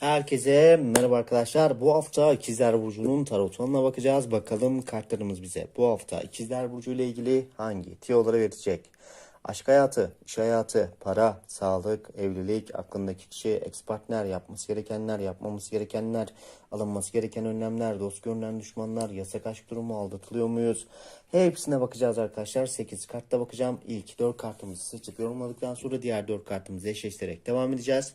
Herkese merhaba arkadaşlar. Bu hafta İkizler Burcu'nun tarotununa bakacağız. Bakalım kartlarımız bize bu hafta İkizler Burcu ile ilgili hangi tiyoları verecek? Aşk hayatı, iş hayatı, para, sağlık, evlilik, aklındaki kişi, ex partner, yapması gerekenler, yapmaması gerekenler, alınması gereken önlemler, dost görünen düşmanlar, yasak aşk durumu, aldatılıyor muyuz? Hepsine bakacağız arkadaşlar. 8 kartta bakacağım. İlk 4 kartımızı seçip yorumladıktan sonra diğer 4 kartımızı eşleştirerek devam edeceğiz.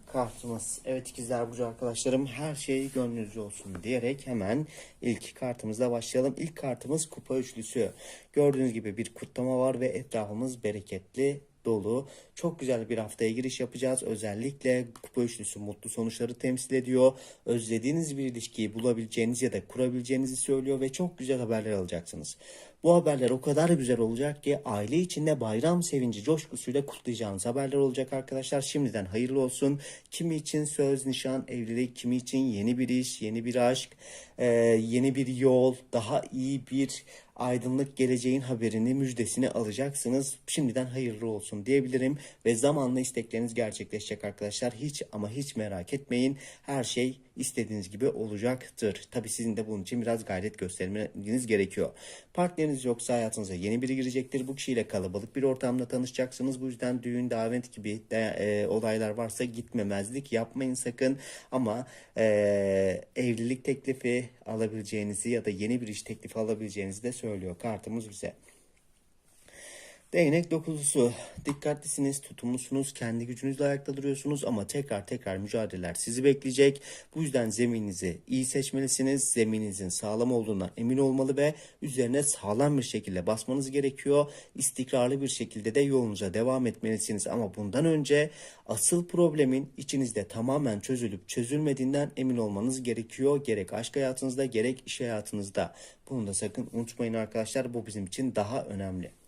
kartımız. Evet ikizler burcu arkadaşlarım her şey gönlünüzce olsun diyerek hemen ilk kartımızla başlayalım. İlk kartımız kupa üçlüsü. Gördüğünüz gibi bir kutlama var ve etrafımız bereketli dolu. Çok güzel bir haftaya giriş yapacağız. Özellikle kupa üçlüsü mutlu sonuçları temsil ediyor. Özlediğiniz bir ilişkiyi bulabileceğiniz ya da kurabileceğinizi söylüyor ve çok güzel haberler alacaksınız. Bu haberler o kadar güzel olacak ki aile içinde bayram sevinci coşkusuyla kutlayacağınız haberler olacak arkadaşlar. Şimdiden hayırlı olsun. Kimi için söz, nişan, evlilik, kimi için yeni bir iş, yeni bir aşk, e, yeni bir yol, daha iyi bir aydınlık geleceğin haberini, müjdesini alacaksınız. Şimdiden hayırlı olsun diyebilirim ve zamanla istekleriniz gerçekleşecek arkadaşlar. Hiç ama hiç merak etmeyin. Her şey istediğiniz gibi olacaktır. Tabi sizin de bunun için biraz gayret göstermeniz gerekiyor. Partneriniz yoksa hayatınıza yeni biri girecektir. Bu kişiyle kalabalık bir ortamda tanışacaksınız. Bu yüzden düğün, davet gibi de, e, olaylar varsa gitmemezlik yapmayın sakın. Ama e, evlilik teklifi alabileceğinizi ya da yeni bir iş teklifi alabileceğinizi de söylüyor kartımız bize. Değnek dokuzlusu. Dikkatlisiniz, tutumlusunuz, kendi gücünüzle ayakta duruyorsunuz ama tekrar tekrar mücadeleler sizi bekleyecek. Bu yüzden zemininizi iyi seçmelisiniz. Zemininizin sağlam olduğuna emin olmalı ve üzerine sağlam bir şekilde basmanız gerekiyor. İstikrarlı bir şekilde de yolunuza devam etmelisiniz. Ama bundan önce asıl problemin içinizde tamamen çözülüp çözülmediğinden emin olmanız gerekiyor. Gerek aşk hayatınızda gerek iş hayatınızda. Bunu da sakın unutmayın arkadaşlar. Bu bizim için daha önemli.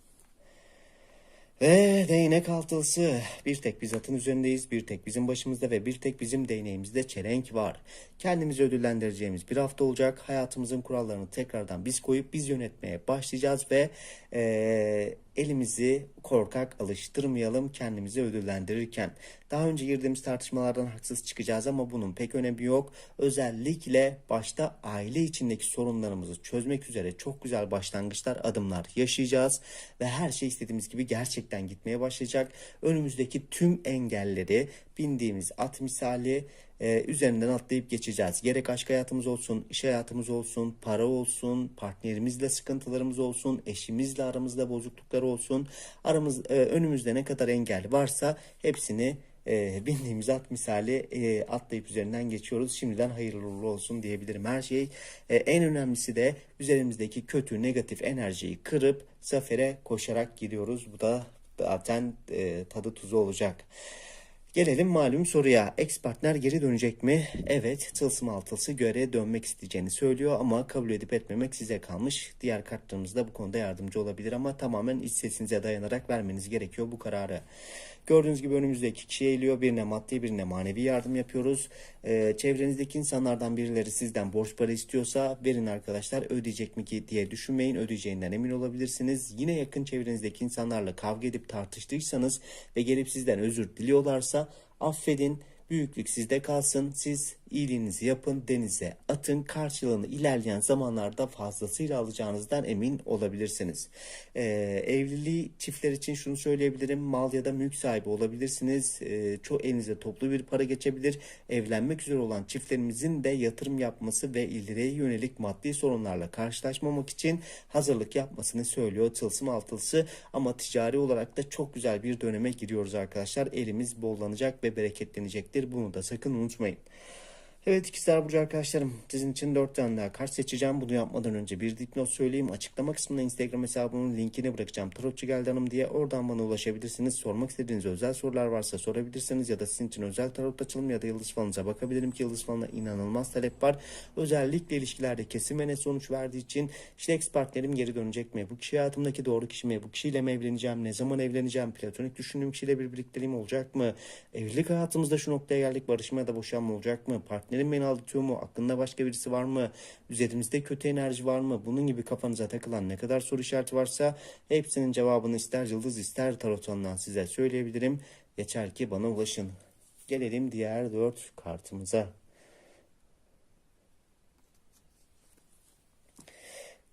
Ve değnek altılısı. Bir tek biz atın üzerindeyiz, bir tek bizim başımızda ve bir tek bizim değneğimizde çelenk var. Kendimizi ödüllendireceğimiz bir hafta olacak. Hayatımızın kurallarını tekrardan biz koyup biz yönetmeye başlayacağız ve eee, elimizi korkak alıştırmayalım kendimizi ödüllendirirken. Daha önce girdiğimiz tartışmalardan haksız çıkacağız ama bunun pek önemi yok. Özellikle başta aile içindeki sorunlarımızı çözmek üzere çok güzel başlangıçlar, adımlar yaşayacağız ve her şey istediğimiz gibi gerçekten gitmeye başlayacak. Önümüzdeki tüm engelleri bindiğimiz at misali e, üzerinden atlayıp geçeceğiz. Gerek aşk hayatımız olsun, iş hayatımız olsun, para olsun, partnerimizle sıkıntılarımız olsun, eşimizle aramızda bozukluklar olsun. Aramız e, önümüzde ne kadar engel varsa hepsini e, bindiğimiz at misali e, atlayıp üzerinden geçiyoruz. Şimdiden hayırlı uğurlu olsun diyebilirim. Her şey e, en önemlisi de üzerimizdeki kötü negatif enerjiyi kırıp zafere koşarak gidiyoruz. Bu da zaten e, tadı tuzu olacak. Gelelim malum soruya. Ex partner geri dönecek mi? Evet, tılsım altılısı göre dönmek isteyeceğini söylüyor ama kabul edip etmemek size kalmış. Diğer kartlarımız da bu konuda yardımcı olabilir ama tamamen iç sesinize dayanarak vermeniz gerekiyor bu kararı. Gördüğünüz gibi önümüzde iki kişi eğiliyor. Birine maddi birine manevi yardım yapıyoruz. Ee, çevrenizdeki insanlardan birileri sizden borç para istiyorsa verin arkadaşlar. Ödeyecek mi ki diye düşünmeyin. Ödeyeceğinden emin olabilirsiniz. Yine yakın çevrenizdeki insanlarla kavga edip tartıştıysanız ve gelip sizden özür diliyorlarsa affedin. Büyüklük sizde kalsın. Siz iyiliğinizi yapın, denize atın. Karşılığını ilerleyen zamanlarda fazlasıyla alacağınızdan emin olabilirsiniz. Ee, evliliği çiftler için şunu söyleyebilirim. Mal ya da mülk sahibi olabilirsiniz. Ee, çok elinize toplu bir para geçebilir. Evlenmek üzere olan çiftlerimizin de yatırım yapması ve ileriye yönelik maddi sorunlarla karşılaşmamak için hazırlık yapmasını söylüyor tılsım altılısı. Ama ticari olarak da çok güzel bir döneme giriyoruz arkadaşlar. Elimiz bollanacak ve bereketlenecektir. Bunu da sakın unutmayın. Evet ikizler burcu arkadaşlarım sizin için 4 tane daha kart seçeceğim. Bunu yapmadan önce bir dipnot söyleyeyim. Açıklama kısmına Instagram hesabımın linkini bırakacağım. Tarotçu Geldi Hanım diye oradan bana ulaşabilirsiniz. Sormak istediğiniz özel sorular varsa sorabilirsiniz. Ya da sizin için özel tarot açılım ya da yıldız falınıza bakabilirim ki yıldız falına inanılmaz talep var. Özellikle ilişkilerde kesin ve net sonuç verdiği için işte ex partnerim geri dönecek mi? Bu kişi hayatımdaki doğru kişi mi? Bu kişiyle mi evleneceğim? Ne zaman evleneceğim? Platonik düşündüğüm kişiyle bir birlikteliğim olacak mı? Evlilik hayatımızda şu noktaya geldik. Barışma ya da boşanma olacak mı? Partnerim beni aldatıyor mu? Aklında başka birisi var mı? Üzerimizde kötü enerji var mı? Bunun gibi kafanıza takılan ne kadar soru işareti varsa hepsinin cevabını ister yıldız ister tarotondan size söyleyebilirim. Yeter ki bana ulaşın. Gelelim diğer dört kartımıza.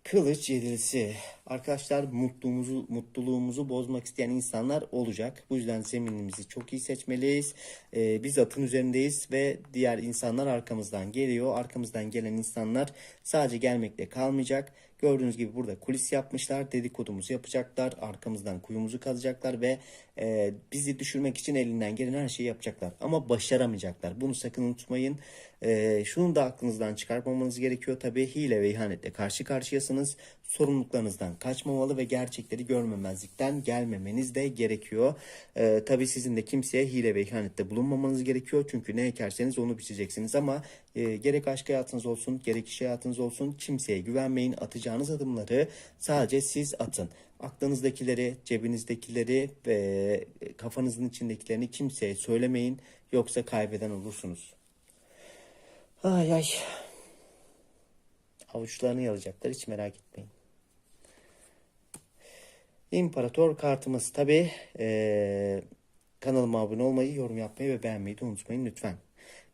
Kılıç yedilisi. Arkadaşlar mutluluğumuzu, mutluluğumuzu bozmak isteyen insanlar olacak. Bu yüzden zeminimizi çok iyi seçmeliyiz. Ee, biz atın üzerindeyiz ve diğer insanlar arkamızdan geliyor. Arkamızdan gelen insanlar sadece gelmekle kalmayacak. Gördüğünüz gibi burada kulis yapmışlar. Dedikodumuzu yapacaklar. Arkamızdan kuyumuzu kazacaklar ve e, bizi düşürmek için elinden gelen her şeyi yapacaklar. Ama başaramayacaklar. Bunu sakın unutmayın. E, şunu da aklınızdan çıkarmamanız gerekiyor. Tabii hile ve ihanetle karşı karşıyasınız. Sorumluluklarınızdan kaçmamalı ve gerçekleri görmemezlikten gelmemeniz de gerekiyor. E, tabii sizin de kimseye hile ve ihanette bulunmamanız gerekiyor. Çünkü ne ekerseniz onu biçeceksiniz ama e, gerek aşk hayatınız olsun gerek iş hayatınız olsun kimseye güvenmeyin. Atacağınız adımları sadece siz atın. Aklınızdakileri, cebinizdekileri ve kafanızın içindekilerini kimseye söylemeyin. Yoksa kaybeden olursunuz. Ay ay. Avuçlarını yalayacaklar hiç merak etmeyin. İmparator kartımız tabi kanalıma abone olmayı, yorum yapmayı ve beğenmeyi de unutmayın lütfen.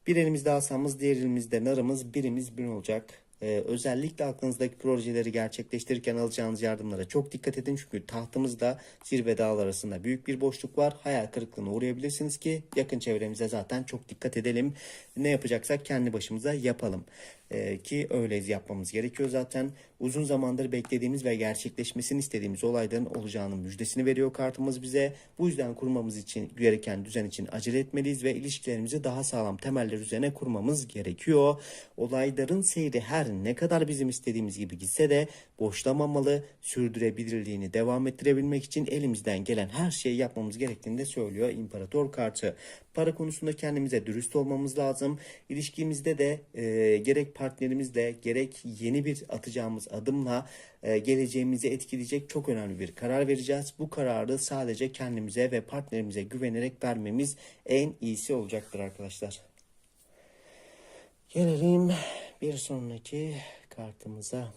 Bir elimizde asamız, diğer elimizde narımız, birimiz bir olacak. Ee, özellikle aklınızdaki projeleri gerçekleştirirken alacağınız yardımlara çok dikkat edin. Çünkü tahtımızda zirve dağlar arasında büyük bir boşluk var. Hayal kırıklığına uğrayabilirsiniz ki yakın çevremize zaten çok dikkat edelim. Ne yapacaksak kendi başımıza yapalım. Ee, ki öyle yapmamız gerekiyor zaten. Uzun zamandır beklediğimiz ve gerçekleşmesini istediğimiz olayların olacağının müjdesini veriyor kartımız bize. Bu yüzden kurmamız için gereken düzen için acele etmeliyiz ve ilişkilerimizi daha sağlam temeller üzerine kurmamız gerekiyor. Olayların seyri her ne kadar bizim istediğimiz gibi gitse de boşlamamalı, sürdürebilirliğini devam ettirebilmek için elimizden gelen her şeyi yapmamız gerektiğini de söylüyor İmparator kartı. Para konusunda kendimize dürüst olmamız lazım. İlişkimizde de e, gerek partnerimizle gerek yeni bir atacağımız adımla e, geleceğimizi etkileyecek çok önemli bir karar vereceğiz. Bu kararı sadece kendimize ve partnerimize güvenerek vermemiz en iyisi olacaktır arkadaşlar. Gelelim bir sonraki kartımıza.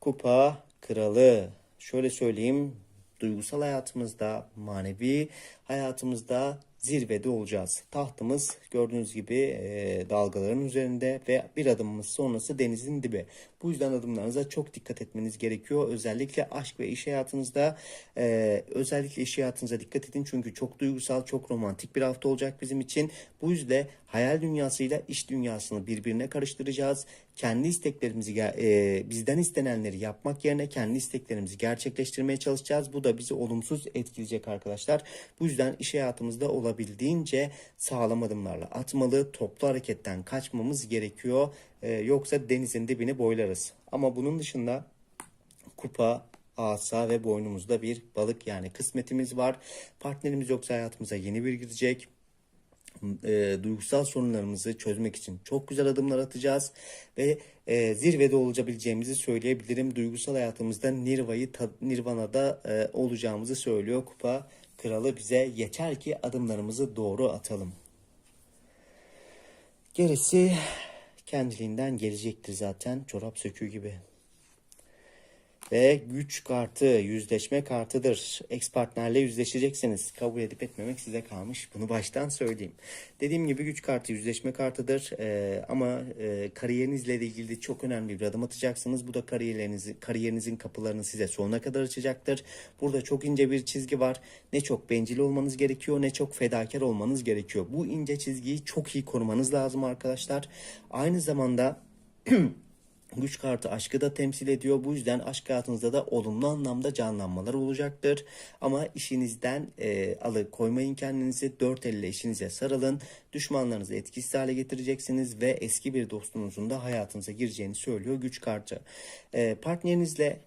Kupa kralı. Şöyle söyleyeyim, duygusal hayatımızda, manevi hayatımızda zirvede olacağız. Tahtımız gördüğünüz gibi e, dalgaların üzerinde ve bir adımımız sonrası denizin dibi. Bu yüzden adımlarınıza çok dikkat etmeniz gerekiyor. Özellikle aşk ve iş hayatınızda e, özellikle iş hayatınıza dikkat edin. Çünkü çok duygusal, çok romantik bir hafta olacak bizim için. Bu yüzden hayal dünyasıyla iş dünyasını birbirine karıştıracağız. Kendi isteklerimizi e, bizden istenenleri yapmak yerine kendi isteklerimizi gerçekleştirmeye çalışacağız. Bu da bizi olumsuz etkileyecek arkadaşlar. Bu yüzden iş hayatımızda olabildiğince sağlam adımlarla atmalı, toplu hareketten kaçmamız gerekiyor. E, yoksa denizin dibini boylarız. Ama bunun dışında kupa, asa ve boynumuzda bir balık yani kısmetimiz var. Partnerimiz yoksa hayatımıza yeni bir girecek e, duygusal sorunlarımızı çözmek için çok güzel adımlar atacağız ve e, zirvede olabileceğimizi söyleyebilirim. Duygusal hayatımızda Nirva'yı Nirvana'da e, olacağımızı söylüyor Kupa Kralı bize. Yeter ki adımlarımızı doğru atalım. Gerisi kendiliğinden gelecektir zaten çorap söküğü gibi. Ve güç kartı, yüzleşme kartıdır. Ex partnerle yüzleşeceksiniz. Kabul edip etmemek size kalmış. Bunu baştan söyleyeyim. Dediğim gibi güç kartı yüzleşme kartıdır. Ee, ama e, kariyerinizle ilgili çok önemli bir adım atacaksınız. Bu da kariyerinizi, kariyerinizin kapılarını size sonuna kadar açacaktır. Burada çok ince bir çizgi var. Ne çok bencil olmanız gerekiyor ne çok fedakar olmanız gerekiyor. Bu ince çizgiyi çok iyi korumanız lazım arkadaşlar. Aynı zamanda Güç kartı aşkı da temsil ediyor. Bu yüzden aşk hayatınızda da olumlu anlamda canlanmalar olacaktır. Ama işinizden e, alıkoymayın kendinizi. Dört elle işinize sarılın. Düşmanlarınızı etkisiz hale getireceksiniz ve eski bir dostunuzun da hayatınıza gireceğini söylüyor güç kartı. E, partnerinizle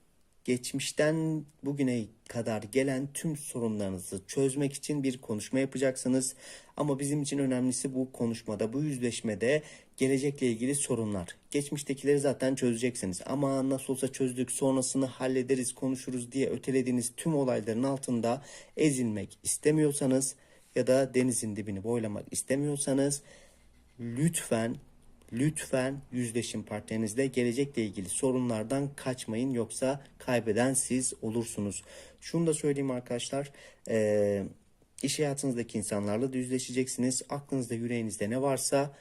geçmişten bugüne kadar gelen tüm sorunlarınızı çözmek için bir konuşma yapacaksınız. Ama bizim için önemlisi bu konuşmada, bu yüzleşmede gelecekle ilgili sorunlar. Geçmiştekileri zaten çözeceksiniz. Ama nasıl olsa çözdük, sonrasını hallederiz, konuşuruz diye ötelediğiniz tüm olayların altında ezilmek istemiyorsanız ya da denizin dibini boylamak istemiyorsanız lütfen lütfen yüzleşin partnerinizle gelecekle ilgili sorunlardan kaçmayın yoksa kaybeden siz olursunuz. Şunu da söyleyeyim arkadaşlar. Eee iş hayatınızdaki insanlarla da yüzleşeceksiniz. Aklınızda yüreğinizde ne varsa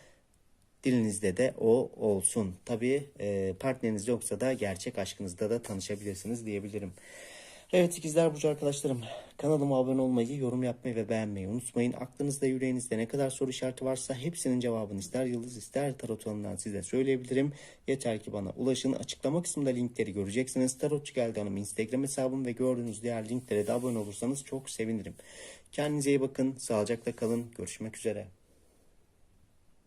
dilinizde de o olsun. Tabii e, partneriniz yoksa da gerçek aşkınızda da tanışabilirsiniz diyebilirim. Evet ikizler burcu arkadaşlarım kanalıma abone olmayı, yorum yapmayı ve beğenmeyi unutmayın. Aklınızda yüreğinizde ne kadar soru işareti varsa hepsinin cevabını ister yıldız ister tarot alanından size söyleyebilirim. Yeter ki bana ulaşın. Açıklama kısmında linkleri göreceksiniz. Tarotçu Geldi Hanım Instagram hesabım ve gördüğünüz diğer linklere de abone olursanız çok sevinirim. Kendinize iyi bakın. Sağlıcakla kalın. Görüşmek üzere.